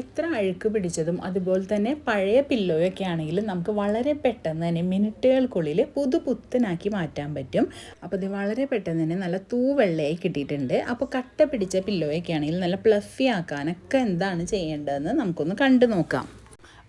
എത്ര അഴുക്ക് പിടിച്ചതും അതുപോലെ തന്നെ പഴയ പില്ലോയൊക്കെ ആണെങ്കിലും നമുക്ക് വളരെ പെട്ടെന്ന് തന്നെ മിനിറ്റുകൾക്കുള്ളിൽ പുതു പുത്തനാക്കി മാറ്റാൻ പറ്റും. അപ്പോൾ ഇത് വളരെ പെട്ടെന്ന് തന്നെ നല്ല തൂവെള്ളയായി കിട്ടിയിട്ടുണ്ട്. അപ്പോൾ കട്ട പിടിച്ച പില്ലോയൊക്കെ ആണെങ്കിൽ നല്ല പ്ലഫി ആക്കാനൊക്കെ എന്താണ് ചെയ്യേണ്ടതെന്ന് നമുക്കൊന്ന് കണ്ടു നോക്കാം.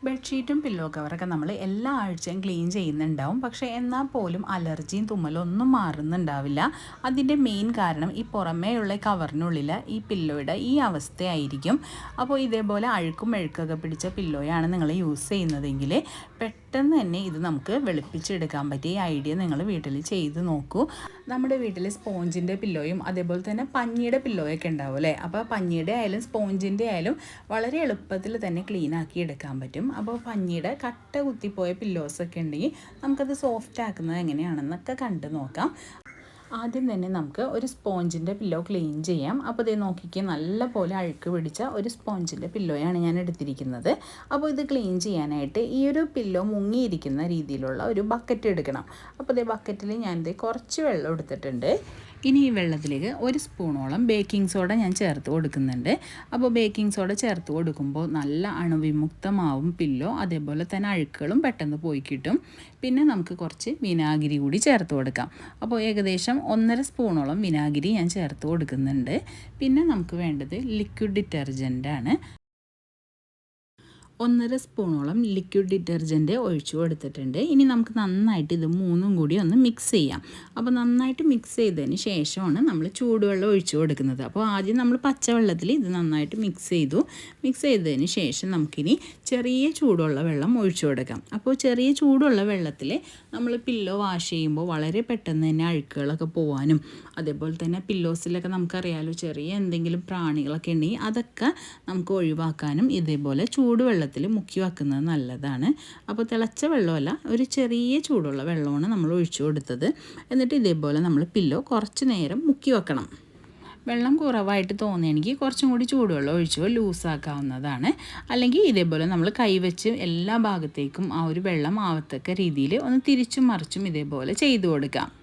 ബെഡ്ഷീറ്റും പില്ലോ കവറൊക്കെ നമ്മൾ എല്ലാ ആഴ്ചയും ക്ലീൻ ചെയ്യുന്നുണ്ടാവും. പക്ഷേ എന്നാൽ പോലും അലർജിയും തുമ്മലും ഒന്നും മാറുന്നുണ്ടാവില്ല. അതിന്റെ മെയിൻ കാരണം ഈ പുറമേയുള്ള കവറിനുള്ളിൽ ഈ പില്ലോയുടെ ഈ അവസ്ഥയായിരിക്കും. അപ്പോൾ ഇതേപോലെ അഴുക്കും മെഴുക്കൊക്കെ പിടിച്ച പില്ലോയാണ് നിങ്ങൾ യൂസ് ചെയ്യുന്നതെങ്കിൽ പെട്ടെന്ന് തന്നെ ഇത് നമുക്ക് വെളുപ്പിച്ചെടുക്കാൻ പറ്റിയ ഐഡിയ നിങ്ങൾ വീട്ടിൽ ചെയ്ത് നോക്കൂ. നമ്മുടെ വീട്ടിൽ സ്പോഞ്ചിന്റെ പില്ലോയും അതേപോലെ തന്നെ പഞ്ഞിയുടെ പില്ലോയൊക്കെ ഉണ്ടാവും അല്ലേ? അപ്പോൾ പഞ്ഞിയുടെ ആയാലും സ്പോഞ്ചിന്റെ ആയാലും വളരെ എളുപ്പത്തിൽ തന്നെ ക്ലീൻ ആക്കി എടുക്കാൻ പറ്റും. അപ്പോൾ പഞ്ഞിയുടെ കട്ട കുത്തിപ്പോയ പില്ലോസൊക്കെ ഉണ്ടെങ്കിൽ നമുക്കത് സോഫ്റ്റ് ആക്കുന്നത് എങ്ങനെയാണെന്നൊക്കെ കണ്ടു നോക്കാം. ആദ്യം തന്നെ നമുക്ക് ഒരു സ്പോഞ്ചിന്റെ പില്ലോ ക്ലീൻ ചെയ്യാം. അപ്പോൾ ഇത് നോക്കിക്ക് നല്ല പോലെ അഴുക്ക് പിടിച്ച ഒരു സ്പോഞ്ചിന്റെ പില്ലോയാണ് ഞാൻ എടുത്തിരിക്കുന്നത്. അപ്പോൾ ഇത് ക്ലീൻ ചെയ്യാനായിട്ട് ഈ ഒരു പില്ലോ മുങ്ങിയിരിക്കുന്ന രീതിയിലുള്ള ഒരു ബക്കറ്റ് എടുക്കണം. അപ്പോൾ ഇതേ ബക്കറ്റിൽ ഞാനിത് കുറച്ച് വെള്ളം എടുത്തിട്ടുണ്ട്. ഇനി ഈ വെള്ളത്തിലേക്ക് ഒരു സ്പൂണോളം ബേക്കിംഗ് സോഡ ഞാൻ ചേർത്ത് കൊടുക്കുന്നുണ്ട്. അപ്പോൾ ബേക്കിംഗ് സോഡ ചേർത്ത് കൊടുക്കുമ്പോൾ നല്ല അണുവിമുക്തമാവും പില്ലോ അതേപോലെ തന്നെ അഴുക്കുകളും പെട്ടെന്ന് പോയി കിട്ടും. പിന്നെ നമുക്ക് കുറച്ച് വിനാഗിരി കൂടി ചേർത്ത് കൊടുക്കാം. അപ്പോൾ ഏകദേശം ഒന്നര സ്പൂണോളം വിനാഗിരി ഞാൻ ചേർത്ത് കൊടുക്കുന്നുണ്ട്. പിന്നെ നമുക്ക് വേണ്ടത് ലിക്വിഡ് ഡിറ്റർജന്റ് ആണ്. ഒന്നര സ്പൂണോളം ലിക്വിഡ് ഡിറ്റർജന്റ് ഒഴിച്ചു കൊടുത്തിട്ടുണ്ട്. ഇനി നമുക്ക് നന്നായിട്ട് ഇത് മൂന്നും കൂടി ഒന്ന് മിക്സ് ചെയ്യാം. അപ്പോൾ നന്നായിട്ട് മിക്സ് ചെയ്തതിന് ശേഷമാണ് നമ്മൾ ചൂടുവെള്ളം ഒഴിച്ചു കൊടുക്കുന്നത്. അപ്പോൾ ആദ്യം നമ്മൾ പച്ചവെള്ളത്തിൽ ഇത് നന്നായിട്ട് മിക്സ് ചെയ്തു. മിക്സ് ചെയ്തതിന് ശേഷം നമുക്കിനി ചെറിയ ചൂടുള്ള വെള്ളം ഒഴിച്ചു കൊടുക്കാം. അപ്പോൾ ചെറിയ ചൂടുള്ള വെള്ളത്തിൽ നമ്മൾ പില്ലോ വാഷ് ചെയ്യുമ്പോൾ വളരെ പെട്ടെന്ന് തന്നെ അഴുക്കുകളൊക്കെ പോകാനും അതേപോലെ തന്നെ പില്ലോസിലൊക്കെ നമുക്കറിയാലോ ചെറിയ എന്തെങ്കിലും പ്രാണികളൊക്കെ ഉണ്ടെങ്കിൽ അതൊക്കെ നമുക്ക് ഒഴിവാക്കാനും ഇതേപോലെ ചൂടുവെള്ളത്തിൽ മുക്കി വെക്കുന്നത് നല്ലതാണ്. അപ്പോൾ തിളച്ച വെള്ളമല്ല ഒരു ചെറിയ ചൂടുള്ള വെള്ളമാണ് നമ്മൾ ഒഴിച്ചു കൊടുത്തത്. എന്നിട്ട് ഇതേപോലെ നമ്മൾ പില്ലോ കുറച്ച് നേരം മുക്കി വെക്കണം. വെള്ളം കുറവായിട്ട് തോന്നുകയാണെങ്കിൽ കുറച്ചും കൂടി ചൂടുവെള്ളം ഒഴിച്ചോ ലൂസാക്കാവുന്നതാണ്. അല്ലെങ്കിൽ ഇതേപോലെ നമ്മൾ കൈവച്ച് എല്ലാ ഭാഗത്തേക്കും ആ ഒരു വെള്ളം ആവത്തക്ക രീതിയിൽ ഒന്ന് തിരിച്ചും മറിച്ചും ഇതേപോലെ ചെയ്തു കൊടുക്കാം.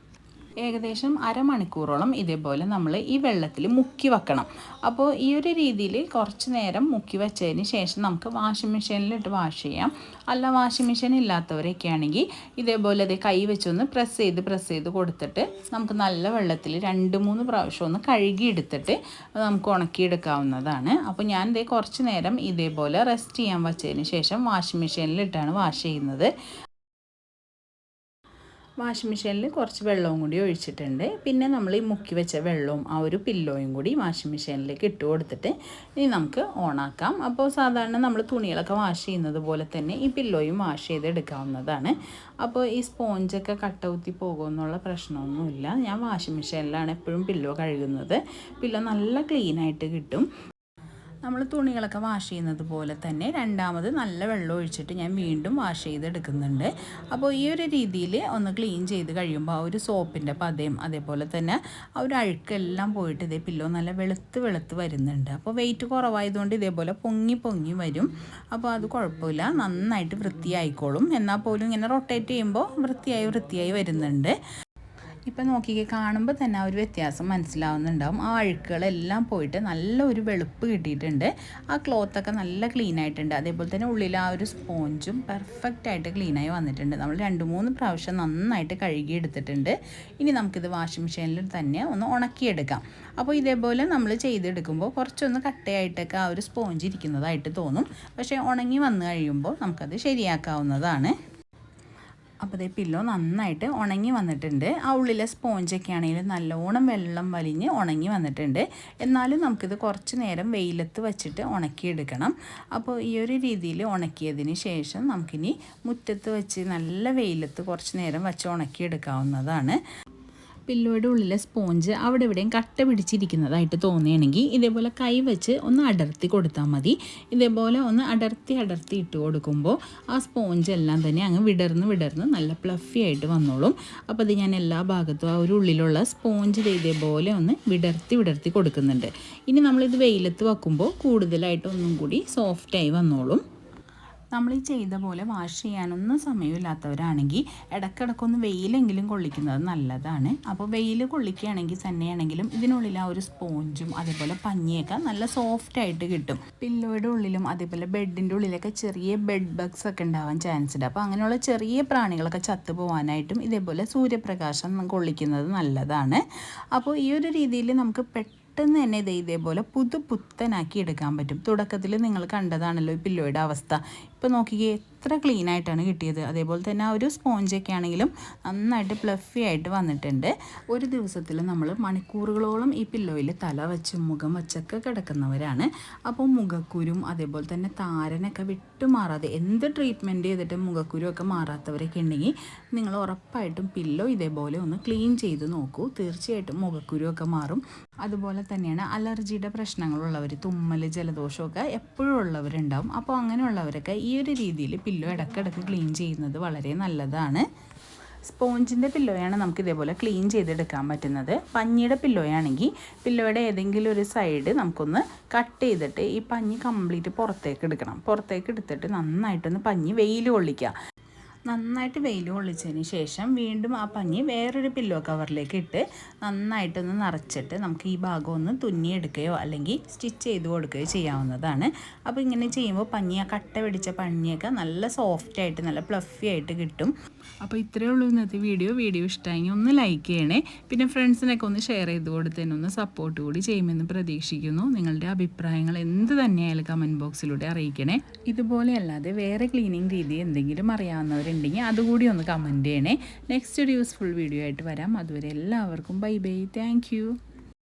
ഏകദേശം അരമണിക്കൂറോളം ഇതേപോലെ നമ്മൾ ഈ വെള്ളത്തിൽ മുക്കി വെക്കണം. അപ്പോൾ ഈ ഒരു രീതിയിൽ കുറച്ച് നേരം മുക്കി വെച്ചതിന് ശേഷം നമുക്ക് വാഷിംഗ് മെഷീനിലിട്ട് വാഷ് ചെയ്യാം. അല്ല വാഷിംഗ് മെഷീൻ ഇല്ലാത്തവരൊക്കെ ആണെങ്കിൽ ഇതേപോലെ അത് കൈ വെച്ചൊന്ന് പ്രസ് ചെയ്ത് പ്രസ് ചെയ്ത് കൊടുത്തിട്ട് നമുക്ക് നല്ല വെള്ളത്തിൽ രണ്ട് മൂന്ന് പ്രാവശ്യം ഒന്ന് കഴുകിയെടുത്തിട്ട് നമുക്ക് ഉണക്കിയെടുക്കാവുന്നതാണ്. അപ്പോൾ ഞാൻ ഇതേ കുറച്ച് നേരം ഇതേപോലെ റെസ്റ്റ് ചെയ്യാൻ വെച്ചതിന് ശേഷം വാഷിംഗ് മെഷീനിലിട്ടാണ് വാഷ് ചെയ്യുന്നത്. വാഷിംഗ് മെഷീനിൽ കുറച്ച് വെള്ളവും കൂടി ഒഴിച്ചിട്ടുണ്ട്. പിന്നെ നമ്മൾ ഈ മുക്കി വെച്ച വെള്ളവും ആ ഒരു പില്ലോയും കൂടി വാഷിംഗ് മെഷീനിലേക്ക് ഇട്ട് കൊടുത്തിട്ട് ഇനി നമുക്ക് ഓണാക്കാം. അപ്പോൾ സാധാരണ നമ്മൾ തുണികളൊക്കെ വാഷ് ചെയ്യുന്നത് പോലെ തന്നെ ഈ പില്ലോയും വാഷ് ചെയ്ത് എടുക്കാവുന്നതാണ് അപ്പോൾ ഈ സ്പോഞ്ചൊക്കെ കട്ട കുത്തി പോകുമെന്നുള്ള പ്രശ്നമൊന്നുമില്ല. ഞാൻ വാഷിംഗ് മെഷീനിലാണ് എപ്പോഴും പില്ലോ കഴുകുന്നത്. പില്ലോ നല്ല ക്ലീനായിട്ട് കിട്ടും. നമ്മൾ തുണികളൊക്കെ വാഷ് ചെയ്യുന്നത് പോലെ തന്നെ രണ്ടാമത് നല്ല വെള്ളം ഒഴിച്ചിട്ട് ഞാൻ വീണ്ടും വാഷ് ചെയ്തെടുക്കുന്നുണ്ട്. അപ്പോൾ ഈ ഒരു രീതിയിൽ ഒന്ന് ക്ലീൻ ചെയ്ത് കഴിയുമ്പോൾ ആ ഒരു സോപ്പിന്റെ പതയും അതേപോലെ തന്നെ ആ ഒരു അഴുക്കെല്ലാം പോയിട്ട് ഇതേ പില്ലോ നല്ല വെളുത്ത് വെളുത്ത് വരുന്നുണ്ട്. അപ്പോൾ വെയിറ്റ് കുറവായതുകൊണ്ട് ഇതേപോലെ പൊങ്ങി പൊങ്ങി വരും. അപ്പോൾ അത് കുഴപ്പമില്ല. നന്നായിട്ട് വൃത്തിയായിക്കോളും. എന്നാൽ പോലും ഇങ്ങനെ റൊട്ടേറ്റ് ചെയ്യുമ്പോൾ വൃത്തിയായി വൃത്തിയായി വരുന്നുണ്ട്. ഇപ്പം നോക്കിക്കേ കാണുമ്പോൾ തന്നെ ആ ഒരു വ്യത്യാസം മനസ്സിലാവുന്നുണ്ടാവും. ആ അഴുക്കുകളെല്ലാം പോയിട്ട് നല്ല ഒരു വെളുപ്പ് കിട്ടിയിട്ടുണ്ട്. ആ ക്ലോത്തൊക്കെ നല്ല ക്ലീൻ ആയിട്ടുണ്ട്. അതേപോലെ തന്നെ ഉള്ളിൽ ആ ഒരു സ്പോഞ്ചും പെർഫെക്റ്റ് ആയിട്ട് ക്ലീനായി വന്നിട്ടുണ്ട്. നമ്മൾ രണ്ട് മൂന്ന് പ്രാവശ്യം നന്നായിട്ട് കഴുകി എടുത്തിട്ടുണ്ട്. ഇനി നമുക്കിത് വാഷിംഗ് മെഷീനിൽ തന്നെ ഒന്ന് ഉണക്കിയെടുക്കാം. അപ്പോൾ ഇതേപോലെ നമ്മൾ ചെയ്തെടുക്കുമ്പോൾ കുറച്ചൊന്ന് കട്ടയായിട്ടൊക്കെ ആ ഒരു സ്പോഞ്ച് ഇരിക്കുന്നതായിട്ട് തോന്നും. പക്ഷേ ഉണങ്ങി വന്നു കഴിയുമ്പോൾ നമുക്കത് ശരിയാക്കാവുന്നതാണ്. അപ്പോൾ ഈ പില്ലോ നന്നായിട്ട് ഉണങ്ങി വന്നിട്ടുണ്ട്. ആ ഉള്ളിലെ സ്പോഞ്ചൊക്കെ ആണെങ്കിലും നല്ലോണം വെള്ളം വലിഞ്ഞ് ഉണങ്ങി വന്നിട്ടുണ്ട്. എന്നാലും നമുക്കിത് കുറച്ച് നേരം വെയിലത്ത് വെച്ചിട്ട് ഉണക്കിയെടുക്കണം. അപ്പോൾ ഈ ഒരു രീതിയിൽ ഉണക്കിയതിന് ശേഷം നമുക്കിനി മുറ്റത്ത് വെച്ച് നല്ല വെയിലത്ത് കുറച്ച് നേരം വെച്ച് ഉണക്കിയെടുക്കാവുന്നതാണ്. പില്ലോയുടെ ഉള്ളിലെ സ്പോഞ്ച് അവിടെ ഇവിടെയും കട്ട പിടിച്ചിരിക്കുന്നതായിട്ട് തോന്നുകയാണെങ്കിൽ ഇതേപോലെ കൈ വെച്ച് ഒന്ന് അടർത്തി കൊടുത്താൽ മതി. ഇതേപോലെ ഒന്ന് അടർത്തി അടർത്തി ഇട്ട് കൊടുക്കുമ്പോൾ ആ സ്പോഞ്ച് എല്ലാം തന്നെ അങ്ങ് വിടർന്ന് വിടർന്ന് നല്ല പ്ലഫി ആയിട്ട് വന്നോളും. അപ്പോൾ അത് ഞാൻ എല്ലാ ഭാഗത്തും ആ ഒരു ഉള്ളിലുള്ള സ്പോഞ്ച് ഇതേപോലെ ഒന്ന് വിടർത്തി വിടർത്തി കൊടുക്കുന്നുണ്ട്. ഇനി നമ്മളിത് വെയിലത്ത് വെക്കുമ്പോൾ കൂടുതലായിട്ട് ഒന്നും കൂടി സോഫ്റ്റായി വന്നോളും. നമ്മൾ ഈ ചെയ്ത പോലെ വാഷ് ചെയ്യാനൊന്നും സമയമില്ലാത്തവരാണെങ്കിൽ ഇടക്കിടക്കൊന്ന് വെയിലെങ്കിലും കൊള്ളിക്കുന്നത് നല്ലതാണ്. അപ്പോൾ വെയിൽ കൊള്ളിക്കുകയാണെങ്കിൽ തന്നെയാണെങ്കിലും ഇതിനുള്ളിൽ ആ ഒരു സ്പോഞ്ചും അതേപോലെ പഞ്ഞിയൊക്കെ നല്ല സോഫ്റ്റ് ആയിട്ട് കിട്ടും. പില്ലോയുടെ ഉള്ളിലും അതേപോലെ ബെഡിന്റെ ഉള്ളിലൊക്കെ ചെറിയ ബെഡ് ബഗ്സ് ഒക്കെ ഉണ്ടാവാൻ ചാൻസ് ഉണ്ട്. അപ്പോൾ അങ്ങനെയുള്ള ചെറിയ പ്രാണികളൊക്കെ ചത്തു പോകാനായിട്ടും ഇതേപോലെ സൂര്യപ്രകാശം കൊള്ളിക്കുന്നത് നല്ലതാണ്. അപ്പോൾ ഈ ഒരു രീതിയിൽ നമുക്ക് പെട്ടെന്ന് തന്നെ ഇത് ഇതേപോലെ പുതുപുത്തനാക്കി എടുക്കാൻ പറ്റും. തുടക്കത്തിൽ നിങ്ങൾ കണ്ടതാണല്ലോ ഈ പില്ലോയുടെ അവസ്ഥ. ഇപ്പോൾ നോക്കിക്കേ എത്ര ക്ലീൻ ആയിട്ടാണ് കിട്ടിയത്. അതേപോലെ തന്നെ ആ ഒരു സ്പോഞ്ചൊക്കെ ആണെങ്കിലും നന്നായിട്ട് പ്ലഫി ആയിട്ട് വന്നിട്ടുണ്ട്. ഒരു ദിവസത്തിൽ നമ്മൾ മണിക്കൂറുകളോളം ഈ പില്ലോയിൽ തല വെച്ചും മുഖം വെച്ചൊക്കെ കിടക്കുന്നവരാണ്. അപ്പോൾ മുഖക്കുരും അതേപോലെ തന്നെ താരനൊക്കെ വിട്ടുമാറാതെ എന്ത് ട്രീറ്റ്മെന്റ് ചെയ്തിട്ട് മുഖക്കുരുമൊക്കെ മാറാത്തവരൊക്കെ ഉണ്ടെങ്കിൽ നിങ്ങൾ ഉറപ്പായിട്ടും പില്ലോ ഇതേപോലെ ഒന്ന് ക്ലീൻ ചെയ്ത് നോക്കൂ. തീർച്ചയായിട്ടും മുഖക്കുരുമൊക്കെ മാറും. അതുപോലെ തന്നെയാണ് അലർജിയുടെ പ്രശ്നങ്ങളുള്ളവർ തുമ്മൽ ജലദോഷമൊക്കെ എപ്പോഴും ഉള്ളവരുണ്ടാവും. അപ്പോൾ അങ്ങനെയുള്ളവരൊക്കെ ഈ ഒരു രീതിയിൽ പില്ലോ ഇടയ്ക്കിടയ്ക്ക് ക്ലീൻ ചെയ്യുന്നത് വളരെ നല്ലതാണ്. സ്പോഞ്ചിന്റെ പില്ലോയാണ് നമുക്ക് ഇതേപോലെ ക്ലീൻ ചെയ്തെടുക്കാൻ പറ്റുന്നത്. പഞ്ഞിയുടെ പില്ലോയാണെങ്കിൽ പില്ലോയുടെ ഏതെങ്കിലും ഒരു സൈഡ് നമുക്കൊന്ന് കട്ട് ചെയ്തിട്ട് ഈ പഞ്ഞി കംപ്ലീറ്റ് പുറത്തേക്ക് എടുക്കണം. പുറത്തേക്ക് എടുത്തിട്ട് നന്നായിട്ടൊന്ന് പഞ്ഞി വെയിൽ കൊള്ളിക്കുക നന്നായിട്ട് വെയിൽ കൊള്ളിച്ചതിന് ശേഷം വീണ്ടും ആ പഞ്ഞി വേറൊരു പില്ലോ കവറിലേക്ക് ഇട്ട് നന്നായിട്ടൊന്ന് നിറച്ചിട്ട് നമുക്ക് ഈ ഭാഗം ഒന്ന് തുന്നിയെടുക്കുകയോ അല്ലെങ്കിൽ സ്റ്റിച്ച് ചെയ്ത് കൊടുക്കുകയോ ചെയ്യാവുന്നതാണ്. അപ്പോൾ ഇങ്ങനെ ചെയ്യുമ്പോൾ പഞ്ഞി കട്ട പിടിച്ച പഞ്ഞിയൊക്കെ നല്ല സോഫ്റ്റ് ആയിട്ട് നല്ല പ്ലഫി ആയിട്ട് കിട്ടും. അപ്പോൾ ഇത്രയേ ഉള്ളൂ ഇന്നത്തെ വീഡിയോ. വീഡിയോ ഇഷ്ടമായെങ്കിൽ ഒന്ന് ലൈക്ക് ചെയ്യണേ. പിന്നെ ഫ്രണ്ട്സിനൊക്കെ ഒന്ന് ഷെയർ ചെയ്ത് കൊടുത്തതിന് ഒന്ന് സപ്പോർട്ട് കൂടി ചെയ്യുമെന്ന് പ്രതീക്ഷിക്കുന്നു. നിങ്ങളുടെ അഭിപ്രായങ്ങൾ എന്ത് തന്നെയായാലും കമന്റ് ബോക്സിലൂടെ അറിയിക്കണേ. ഇതുപോലെ അല്ലാതെ വേറെ ക്ലീനിങ് രീതി എന്തെങ്കിലും അറിയാവുന്നവരുണ്ടെങ്കിൽ അതുകൂടി ഒന്ന് കമന്റ് ചെയ്യണേ. നെക്സ്റ്റ് ഒരു യൂസ്ഫുൾ വീഡിയോ ആയിട്ട് വരാം. അതുവരെ എല്ലാവർക്കും ബൈ ബൈ താങ്ക്